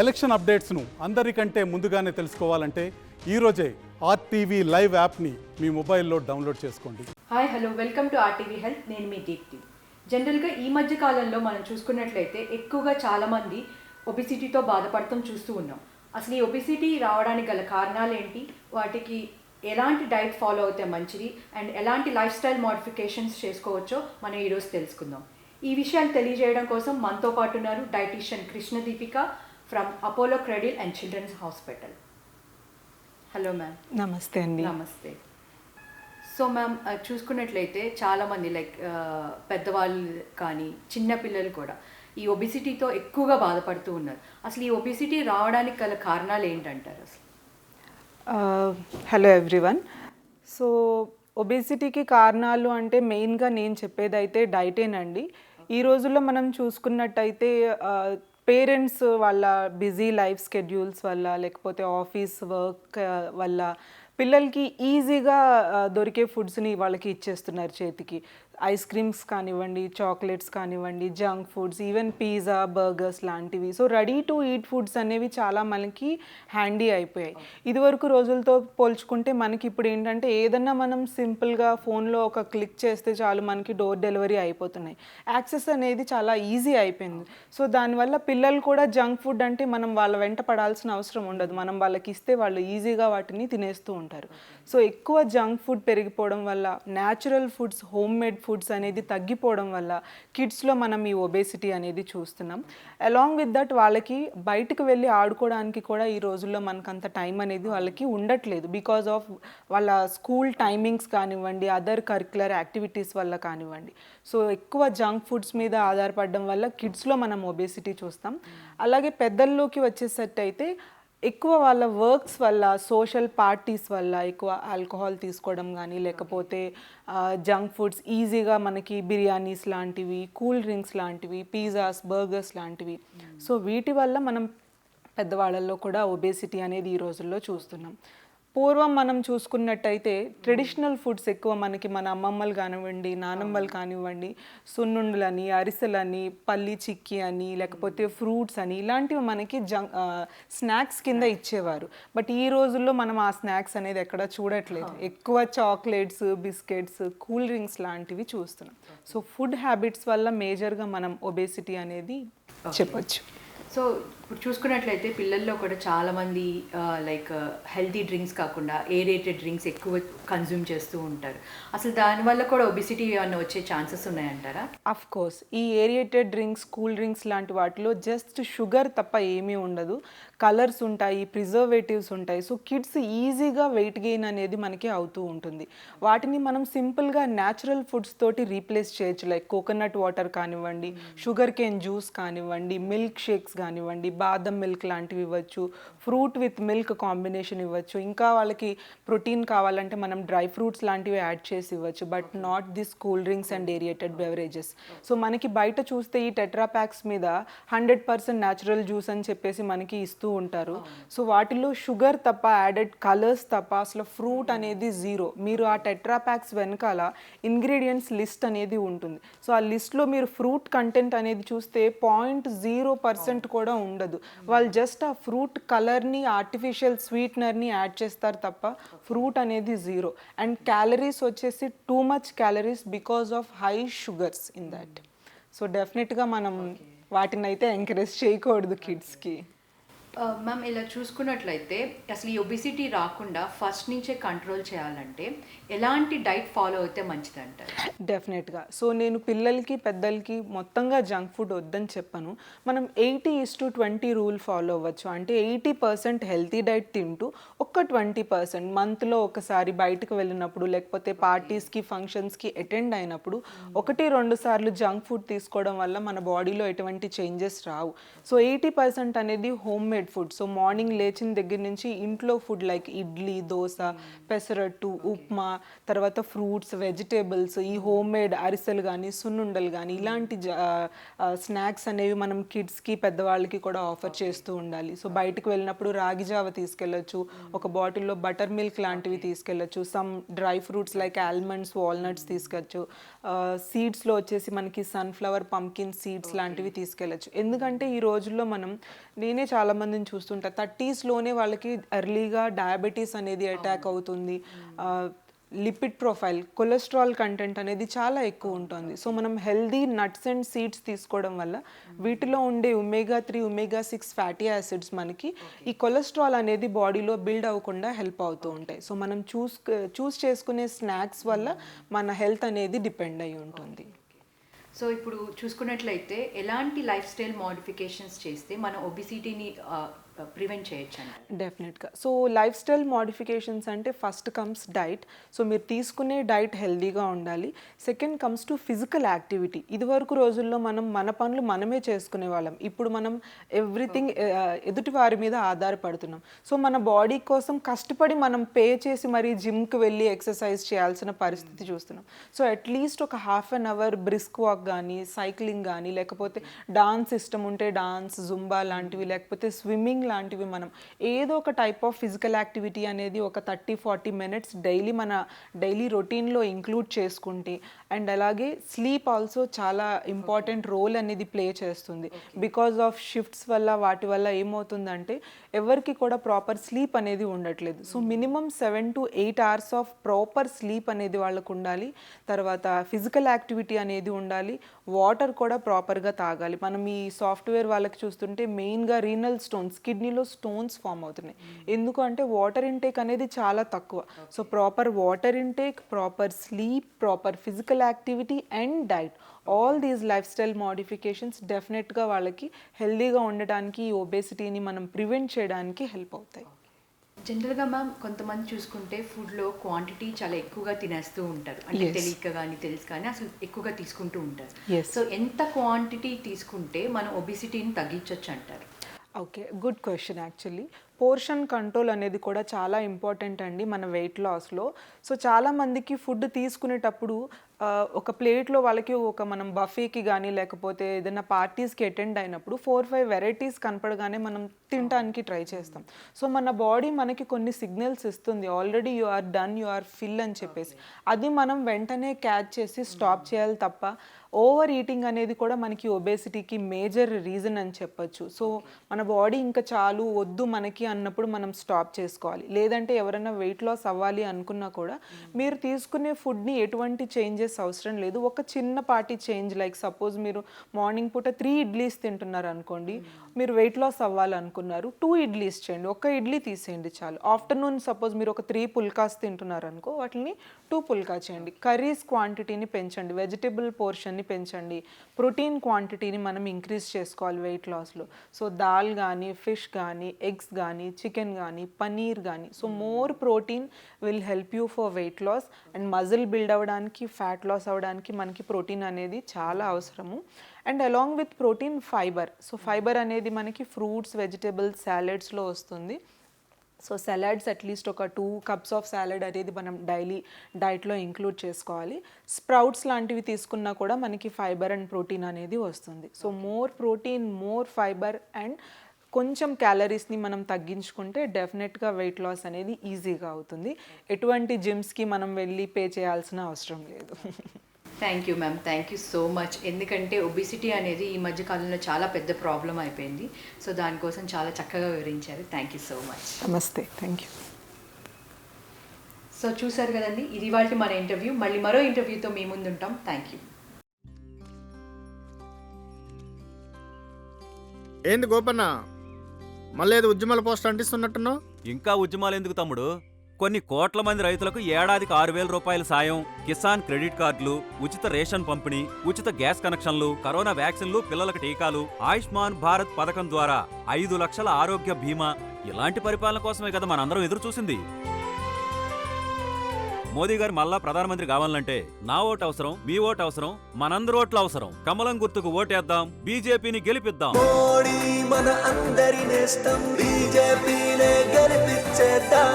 Election అప్డేట్స్ను అందరికంటే ముందుగానే తెలుసుకోవాలంటే ఈరోజే ఆర్టీవీ లైవ్ యాప్ని మీ మొబైల్లో డౌన్లోడ్ చేసుకోండి. Hi hello. Welcome to RTV health. నేను మీ దీప్తి. జనరల్గా ఈ మధ్య కాలంలో మనం చూసుకున్నట్లయితే ఎక్కువగా చాలామంది ఒబిసిటీతో బాధపడటం చూస్తూ ఉన్నాం. అసలు ఈ ఒబిసిటీ రావడానికి గల కారణాలు ఏంటి? వాటికి ఎలాంటి డైట్ ఫాలో అవుతే మంచిది? అండ్ ఎలాంటి లైఫ్ స్టైల్ మోడిఫికేషన్స్ చేసుకోవచ్చో మనం ఈరోజు తెలుసుకుందాం. ఈ విషయాలు తెలియజేయడం కోసం మనతో పాటు ఉన్నారు dietitian Krishna Deepika from Apollo cradle and children's hospital hello ma'am నమస్తే అండి. నమస్తే సో మ్యామ్ చూసుకున్నట్లయితే చాలామంది లైక్ పెద్దవాళ్ళు కానీ చిన్న పిల్లలు కూడా ఈ ఒబిసిటీతో ఎక్కువగా బాధపడుతూ ఉన్నారు. అసలు ఈ ఒబిసిటీ రావడానికి గల కారణాలు ఏంటంటారు అసలు? హలో ఎవ్రీవన్ సో ఒబేసిటీకి కారణాలు అంటే మెయిన్గా నేను చెప్పేది అయితే డైటేనండి. ఈ రోజుల్లో మనం చూసుకున్నట్టయితే పేరెంట్స్ వాళ్ళ బిజీ లైఫ్ స్కెడ్యూల్స్ వల్ల లేకపోతే ఆఫీస్ వర్క్ వల్ల పిల్లలకి ఈజీగా దొరికే ఫుడ్స్ని వాళ్ళకి ఇచ్చేస్తున్నారు చేతికి. ఐస్ క్రీమ్స్ కానివ్వండి చాక్లెట్స్ కానివ్వండి junk foods even pizza burgers లాంటివి. So ready to eat foods అనేవి చాలా మనకి హ్యాండీ అయిపోయాయి. ఇదివరకు రోజులతో పోల్చుకుంటే మనకి ఇప్పుడు ఏంటంటే ఏదన్నా మనం సింపుల్గా ఫోన్లో ఒక క్లిక్ చేస్తే చాలు మనకి డోర్ డెలివరీ అయిపోతున్నాయి. యాక్సెస్ అనేది చాలా ఈజీ అయిపోయింది. సో దానివల్ల పిల్లలు కూడా జంక్ ఫుడ్ అంటే మనం వాళ్ళ వెంట పడాల్సిన అవసరం ఉండదు. మనం వాళ్ళకి ఇస్తే వాళ్ళు ఈజీగా వాటిని తినేస్తూ ఉంటారు. సో ఎక్కువ జంక్ ఫుడ్ పెరిగిపోవడం వల్ల natural foods home made foods అనేది తగ్గిపోవడం వల్ల కిడ్స్లో మనం ఈ ఒబేసిటీ అనేది చూస్తున్నాం. అలాంగ్ విత్ దట్ వాళ్ళకి బయటకు వెళ్ళి ఆడుకోవడానికి కూడా ఈ రోజుల్లో మనకు అంత టైం అనేది వాళ్ళకి ఉండట్లేదు. బికాజ్ ఆఫ్ వాళ్ళ స్కూల్ టైమింగ్స్ కానివ్వండి అదర్ కరిక్యులర్ యాక్టివిటీస్ వల్ల కానివ్వండి. సో ఎక్కువ జంక్ ఫుడ్స్ మీద ఆధారపడడం వల్ల కిడ్స్లో మనం ఒబేసిటీ చూస్తాం. అలాగే పెద్దల్లోకి వచ్చేసట్టయితే ఎక్కువ వాళ్ళ వర్క్స్ వల్ల సోషల్ పార్టీస్ వల్ల ఎక్కువ ఆల్కహాల్ తీసుకోవడం కానీ లేకపోతే జంక్ ఫుడ్స్ ఈజీగా మనకి బిర్యానీస్ లాంటివి కూల్ డ్రింక్స్ లాంటివి పిజ్జాస్ బర్గర్స్ లాంటివి. సో వీటి వల్ల మనం పెద్దవాళ్ళల్లో కూడా ఒబేసిటీ అనేది ఈ రోజుల్లో చూస్తున్నాం. పూర్వం మనం చూసుకున్నట్టయితే ట్రెడిషనల్ ఫుడ్స్ ఎక్కువ మనకి మన అమ్మమ్మలు కానివ్వండి నానమ్మలు కానివ్వండి సున్నుండలని అరిసెలని పల్లి చిక్కీ అని లేకపోతే ఫ్రూట్స్ అని ఇలాంటివి మనకి జంక్ స్నాక్స్ కింద ఇచ్చేవారు. బట్ ఈ రోజుల్లో మనం ఆ స్నాక్స్ అనేది ఎక్కడ చూడట్లేదు. ఎక్కువ చాక్లెట్స్ బిస్కెట్స్ కూల్ డ్రింక్స్ లాంటివి చూస్తున్నాం. సో ఫుడ్ హ్యాబిట్స్ వల్ల మేజర్గా మనం ఒబేసిటీ అనేది చెప్పొచ్చు. సో ఇప్పుడు చూసుకున్నట్లయితే పిల్లల్లో కూడా చాలామంది లైక్ హెల్తీ డ్రింక్స్ కాకుండా ఏరేటెడ్ డ్రింక్స్ ఎక్కువ కన్జ్యూమ్ చేస్తూ ఉంటారు. అసలు దానివల్ల కూడా ఒబిసిటీ ఏమన్నా వచ్చే ఛాన్సెస్ ఉన్నాయంటారా? అఫ్ కోర్స్ ఈ ఏరియేటెడ్ డ్రింక్స్ కూల్ డ్రింక్స్ లాంటి వాటిలో జస్ట్ షుగర్ తప్ప ఏమీ ఉండదు. కలర్స్ ఉంటాయి ప్రిజర్వేటివ్స్ ఉంటాయి. సో కిడ్స్ ఈజీగా వెయిట్ గెయిన్ అనేది మనకి అవుతూ ఉంటుంది. వాటిని మనం సింపుల్గా న్యాచురల్ ఫుడ్స్ తోటి రీప్లేస్ చేయొచ్చు. లైక్ కోకోనట్ వాటర్ కానివ్వండి షుగర్ కేన్ జ్యూస్ కానివ్వండి మిల్క్ షేక్స్ కానివ్వండి బాదం మిల్క్ లాంటివి ఇవ్వచ్చు ఫ్రూట్ విత్ మిల్క్ కాంబినేషన్ ఇవ్వచ్చు ఇంకా వాళ్ళకి ప్రోటీన్ కావాలంటే మనం డ్రై ఫ్రూట్స్ లాంటివి యాడ్ చేసి ఇవ్వచ్చు but not this cool drinks and aerated beverages. So మనకి బయట చూస్తే ఈ టెట్రా ప్యాక్స్ మీద హండ్రెడ్ పర్సెంట్ న్యాచురల్ జ్యూస్ అని చెప్పేసి మనకి ఇస్తూ ఉంటారు. సో వాటిలో షుగర్ తప్ప యాడెడ్ కలర్స్ తప్ప అసలు ఫ్రూట్ అనేది జీరో. మీరు ఆ టెట్రా ప్యాక్స్ వెనకాల ఇంగ్రీడియంట్స్ లిస్ట్ అనేది ఉంటుంది. సో ఆ లిస్ట్లో మీరు ఫ్రూట్ కంటెంట్ అనేది చూస్తే పాయింట్ జీరో పర్సెంట్ కూడా ఉండదు. వాళ్ళు జస్ట్ ఆ ఫ్రూట్ కలర్ని ఆర్టిఫిషియల్ స్వీట్నర్ని యాడ్ చేస్తారు తప్ప ఫ్రూట్ అనేది జీరో అండ్ క్యాలరీస్ వచ్చేసి too much calories because of high sugars in that so డెఫినెట్గా మనం వాటిని అయితే ఎంకరేజ్ చేయకూడదు కిడ్స్కి మ్యామ్ ఇలా చూసుకున్నట్లయితే అసలు ఈ ఒబిసిటీ రాకుండా ఫస్ట్ నుంచే కంట్రోల్ చేయాలంటే ఎలాంటి డైట్ ఫాలో అయితే మంచిది అంటారు డెఫినెట్గా సో నేను పిల్లలకి పెద్దలకి మొత్తంగా జంక్ ఫుడ్ వద్దని చెప్పను. మనం eighty is to twenty rule follow అవ్వచ్చు. అంటే ఎయిటీ పర్సెంట్ హెల్తీ డైట్ తింటూ ఒక్క ట్వంటీ పర్సెంట్ మంత్లో ఒకసారి బయటకు వెళ్ళినప్పుడు లేకపోతే పార్టీస్కి ఫంక్షన్స్కి అటెండ్ అయినప్పుడు ఒకటి రెండు సార్లు జంక్ ఫుడ్ తీసుకోవడం వల్ల మన బాడీలో ఎటువంటి చేంజెస్ రావు. సో ఎయిటీ పర్సెంట్ అనేది home made food so morning లేచిన దగ్గర నుంచి ఇంట్లో ఫుడ్ లైక్ ఇడ్లీ దోశ పెసరట్టు ఉప్మా తర్వాత ఫ్రూట్స్ వెజిటేబుల్స్ ఈ హోమ్ మేడ్ అరిసెలు కానీ సున్నుండలు కానీ ఇలాంటి స్నాక్స్ అనేవి మనం కిడ్స్కి పెద్దవాళ్ళకి కూడా ఆఫర్ చేస్తూ ఉండాలి. సో బయటకు వెళ్ళినప్పుడు రాగి జావ తీసుకెళ్ళొచ్చు ఒక బాటిల్లో బటర్ మిల్క్ లాంటివి తీసుకెళ్ళొచ్చు some dry fruits like almonds walnuts తీసుకెళ్ళచ్చు సీడ్స్లో వచ్చేసి మనకి సన్ఫ్లవర్ పంకిన్ సీడ్స్ లాంటివి తీసుకెళ్ళచ్చు. ఎందుకంటే ఈ రోజుల్లో మనం నేనే చాలా మందిని చూస్తుంటా. థర్టీస్లోనే వాళ్ళకి ఎర్లీగా డయాబెటీస్ అనేది అటాక్ అవుతుంది. లిపిడ్ ప్రొఫైల్ కొలెస్ట్రాల్ కంటెంట్ అనేది చాలా ఎక్కువ ఉంటుంది. సో మనం హెల్దీ నట్స్ అండ్ సీడ్స్ తీసుకోవడం వల్ల వీటిలో ఉండే omega three omega six fatty acids మనకి ఈ కొలెస్ట్రాల్ అనేది బాడీలో బిల్డ్ అవ్వకుండా హెల్ప్ అవుతూ ఉంటాయి. సో మనం చూస్ చూస్ చేసుకునే స్నాక్స్ వల్ల మన హెల్త్ అనేది డిపెండ్ అయి ఉంటుంది. సో ఇప్పుడు చూసుకున్నట్లయితే ఎలాంటి లైఫ్ స్టైల్ మోడిఫికేషన్స్ చేస్తే మన ఒబిసిటీని ప్రివెంట్ చేయొచ్చు డెఫినెట్గా సో లైఫ్ స్టైల్ మోడిఫికేషన్స్ అంటే ఫస్ట్ కమ్స్ డైట్ సో మీరు తీసుకునే డైట్ హెల్దీగా ఉండాలి. Second comes to physical activity ఇదివరకు రోజుల్లో మనం మన పనులు మనమే చేసుకునే వాళ్ళం. ఇప్పుడు మనం ఎవ్రీథింగ్ ఎదుటి వారి మీద ఆధారపడుతున్నాం. సో మన బాడీ కోసం కష్టపడి మనం పే చేసి మరీ జిమ్కి వెళ్ళి ఎక్సర్సైజ్ చేయాల్సిన పరిస్థితి చూస్తున్నాం. సో అట్లీస్ట్ ఒక half an hour brisk walk కానీ సైక్లింగ్ కానీ లేకపోతే డాన్స్ ఇష్టం ఉంటే డాన్స్ జుంబా లాంటివి లేకపోతే స్విమ్మింగ్ లాంటివి మనం ఏదో ఒక టైప్ ఆఫ్ ఫిజికల్ యాక్టివిటీ అనేది ఒక థర్టీ ఫార్టీ మినిట్స్ డైలీ మన డైలీ రొటీన్లో ఇంక్లూడ్ చేసుకుంటే అండ్ అలాగే స్లీప్ ఆల్సో చాలా ఇంపార్టెంట్ రోల్ అనేది ప్లే చేస్తుంది. బికాస్ ఆఫ్ షిఫ్ట్స్ వల్ల వాటి వల్ల ఏమవుతుందంటే ఎవరికి కూడా ప్రాపర్ స్లీప్ అనేది ఉండట్లేదు. So minimum seven to eight hours of proper sleep అనేది వాళ్ళకు ఉండాలి. తర్వాత ఫిజికల్ యాక్టివిటీ అనేది ఉండాలి. వాటర్ కూడా ప్రాపర్గా తాగాలి. మనం ఈ సాఫ్ట్వేర్ వాళ్ళకి చూస్తుంటే మెయిన్గా రీనల్ స్టోన్స్ కిడ్నీలో స్టోన్స్ ఫామ్ అవుతున్నాయి. ఎందుకు అంటే వాటర్ ఇంటేక్ అనేది చాలా తక్కువ. So proper water intake proper sleep proper physical activity and diet. All these life style modifications డెఫినెట్గా వాళ్ళకి హెల్దీగా ఉండటానికి ఈ ఒబేసిటీని మనం ప్రివెంట్ చేయడానికి హెల్ప్ అవుతాయి. జనరల్గా మ్యామ్ కొంతమంది చూసుకుంటే ఫుడ్లో క్వాంటిటీ చాలా ఎక్కువగా తినేస్తూ ఉంటారు. అంటే. తెలియక కానీ తెలుసు కానీ అసలు ఎక్కువగా తీసుకుంటూ ఉంటారు. సో ఎంత క్వాంటిటీ తీసుకుంటే మనం ఒబిసిటీని తగ్గించవచ్చు అంటారు? Okay, good question actually. Portion control అనేది కూడా చాలా ఇంపార్టెంట్ అండి మన వెయిట్ లాస్లో. సో చాలామందికి ఫుడ్ తీసుకునేటప్పుడు ఒక ప్లేట్లో వాళ్ళకి ఒక మనం బఫీకి కానీ లేకపోతే ఏదైనా పార్టీస్కి అటెండ్ అయినప్పుడు ఫోర్ ఫైవ్ వెరైటీస్ కనపడగానే మనం తినడానికి ట్రై చేస్తాం. సో మన బాడీ మనకి కొన్ని సిగ్నల్స్ ఇస్తుంది. Already you are done you are full అని చెప్పేసి. అది మనం వెంటనే క్యాచ్ చేసి స్టాప్ చేయాలి తప్ప ఓవర్ ఈటింగ్ అనేది కూడా మనకి ఒబేసిటీకి మేజర్ రీజన్ అని చెప్పొచ్చు. సో మన బాడీ ఇంకా చాలు వద్దు మనకి అన్నప్పుడు మనం స్టాప్ చేసుకోవాలి. లేదంటే ఎవరైనా వెయిట్ లాస్ అవ్వాలి అనుకున్నా కూడా మీరు తీసుకునే ఫుడ్ని ఎటువంటి చేంజెస్ అవసరం లేదు. ఒక చిన్నపాటి చేంజ్ లైక్ సపోజ్ మీరు మార్నింగ్ పూట త్రీ ఇడ్లీస్ తింటున్నారు అనుకోండి మీరు వెయిట్ లాస్ అవ్వాలనుకున్నారు టూ ఇడ్లీస్ చేయండి ఒక ఇడ్లీ తీసేయండి చాలు. ఆఫ్టర్నూన్ సపోజ్ మీరు ఒక త్రీ పుల్కాస్ తింటున్నారు అనుకో వాటిని టూ పుల్కా చేయండి. కర్రీస్ క్వాంటిటీని పెంచండి వెజిటబుల్ పోర్షన్ని పెంచండి ప్రోటీన్ క్వాంటిటీని మనం ఇంక్రీజ్ చేసుకోవాలి వెయిట్ లాస్లో సో దాల్ కానీ ఫిష్ కానీ ఎగ్స్ కానీ కానీ చికెన్ కానీ పనీర్ కానీ so more protein will help you for weight loss. And muscle build అవ్వడానికి ఫ్యాట్ లాస్ అవ్వడానికి మనకి ప్రోటీన్ అనేది చాలా అవసరము. And along with protein fibre. So fibre అనేది మనకి ఫ్రూట్స్ వెజిటేబుల్స్ సాలెడ్స్లో వస్తుంది. సో సలాడ్స్ అట్లీస్ట్ ఒక టూ కప్స్ ఆఫ్ సాలడ్ అనేది మనం డైలీ డైట్లో ఇంక్లూడ్ చేసుకోవాలి. స్ప్రౌట్స్ లాంటివి తీసుకున్నా కూడా మనకి ఫైబర్ అండ్ ప్రోటీన్ అనేది వస్తుంది. So more protein more fibre and కొంచెం క్యాలరీస్ని మనం తగ్గించుకుంటే డెఫినెట్గా వెయిట్ లాస్ అనేది ఈజీగా అవుతుంది. ఎటువంటి జిమ్స్కి మనం వెళ్ళి పే చేయాల్సిన అవసరం లేదు. Thank you ma'am thank you so much ఎందుకంటే ఒబిసిటీ అనేది ఈ మధ్య కాలంలో చాలా పెద్ద ప్రాబ్లం అయిపోయింది. సో దానికోసం చాలా చక్కగా వివరించారు. థ్యాంక్ యూ సో మచ్ నమస్తే. థ్యాంక్ యూ సో చూసారు కదండి? ఇది వాళ్ళ మన ఇంటర్వ్యూ మళ్ళీ మరో ఇంటర్వ్యూతో మీ ముందు ఉంటాం. థ్యాంక్ యూ ఏంది గోపన్న? మళ్ళీ ఏదో ఉద్యమాల పోస్ట్ అంటిస్తున్నట్టున్నావు? ఇంకా ఉద్యమాలు ఎందుకు తమ్ముడు? కొన్ని కోట్ల మంది రైతులకు ఏడాదికి ఆరు వేల రూపాయల సాయం కిసాన్ క్రెడిట్ కార్డులు ఉచిత రేషన్ పంపిణీ ఉచిత గ్యాస్ కనెక్షన్లు కరోనా వ్యాక్సిన్లు పిల్లలకు టీకాలు ఆయుష్మాన్ భారత్ పథకం ద్వారా ఐదు లక్షల ఆరోగ్య బీమా ఇలాంటి పరిపాలన కోసమే కదా మనందరం ఎదురు చూసింది. మోదీ గారు మళ్ళా ప్రధానమంత్రి కావాలంటే నా ఓటు అవసరం మీ ఓటు అవసరం మనందరి ఓట్లు అవసరం. కమలం గుర్తుకు ఓటేద్దాం బీజేపీని గెలిపిద్దాం. మోడీ మన అందరి నేస్తం బీజేపీనే గెలిపించేద్దాం